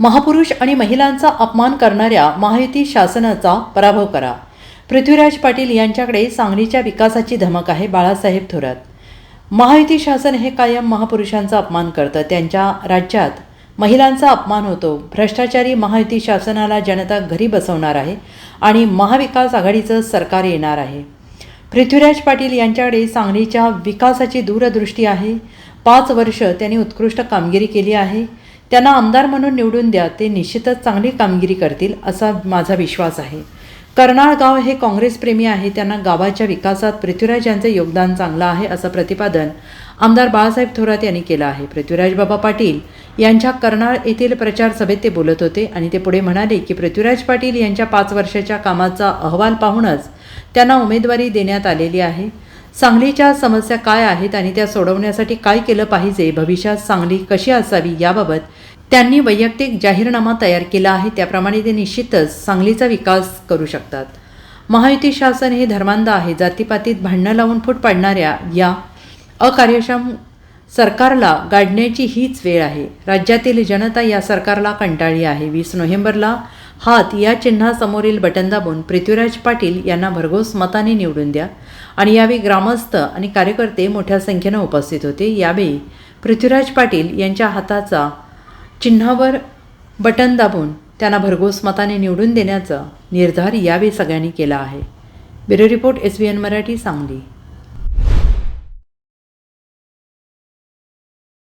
महापुरुष आणि महिलांचा अपमान करणाऱ्या महायुती शासनाचा पराभव करा. पृथ्वीराज पाटील यांच्याकडे सांगलीच्या विकासाची धमक आहे बाळासाहेब थोरात. महायुती शासन हे कायम महापुरुषांचा अपमान करतं. त्यांच्या राज्यात महिलांचा अपमान होतो. भ्रष्टाचारी महायुती शासनाला जनता घरी बसवणार आहे आणि महाविकास आघाडीचं सरकार येणार आहे. पृथ्वीराज पाटील यांच्याकडे सांगलीच्या विकासाची दूरदृष्टी आहे. पाच वर्ष त्यांनी उत्कृष्ट कामगिरी केली आहे. त्यांना आमदार म्हणून निवडून द्या ते निश्चितच चांगली कामगिरी करतील असा माझा विश्वास आहे. कर्नाळ गाव हे काँग्रेसप्रेमी आहे त्यांना गावाच्या विकासात पृथ्वीराज यांचे योगदान चांगलं आहे असं प्रतिपादन आमदार बाळासाहेब थोरात यांनी केलं आहे. पृथ्वीराज बाबा पाटील यांच्या कर्नाळ येथील प्रचार सभेत ते बोलत होते आणि ते पुढे म्हणाले की पृथ्वीराज पाटील यांच्या पाच वर्षाच्या कामाचा अहवाल पाहूनच त्यांना उमेदवारी देण्यात आलेली आहे. सांगलीच्या समस्या काय आहेत आणि त्या सोडवण्यासाठी काय केलं पाहिजे? भविष्यात सांगली कशी असावी याबाबत त्यांनी वैयक्तिक जाहीरनामा तयार केला आहे. त्याप्रमाणे ते निश्चितच सांगलीचा विकास करू शकतात. महायुती शासन हे धर्मांध आहे. जातीपातीत भांडणं लावून फूट पाडणाऱ्या या अकार्यक्षम सरकारला गाडण्याची हीच वेळ आहे. राज्यातील जनता या सरकारला कंटाळली आहे. वीस नोव्हेंबरला हात या चिन्हासमोरील बटन दाबून पृथ्वीराज पाटील यांना भरघोस मताने निवडून द्या. आणि यावेळी ग्रामस्थ आणि कार्यकर्ते मोठ्या संख्येनं उपस्थित होते. यावेळी पृथ्वीराज पाटील यांच्या हाताचा चिन्हावर बटन दाबून त्यांना भरघोस मताने निवडून देण्याचा निर्धार यावेळी सगळ्यांनी केला आहे. Bureau report S B N Marathi Sangli.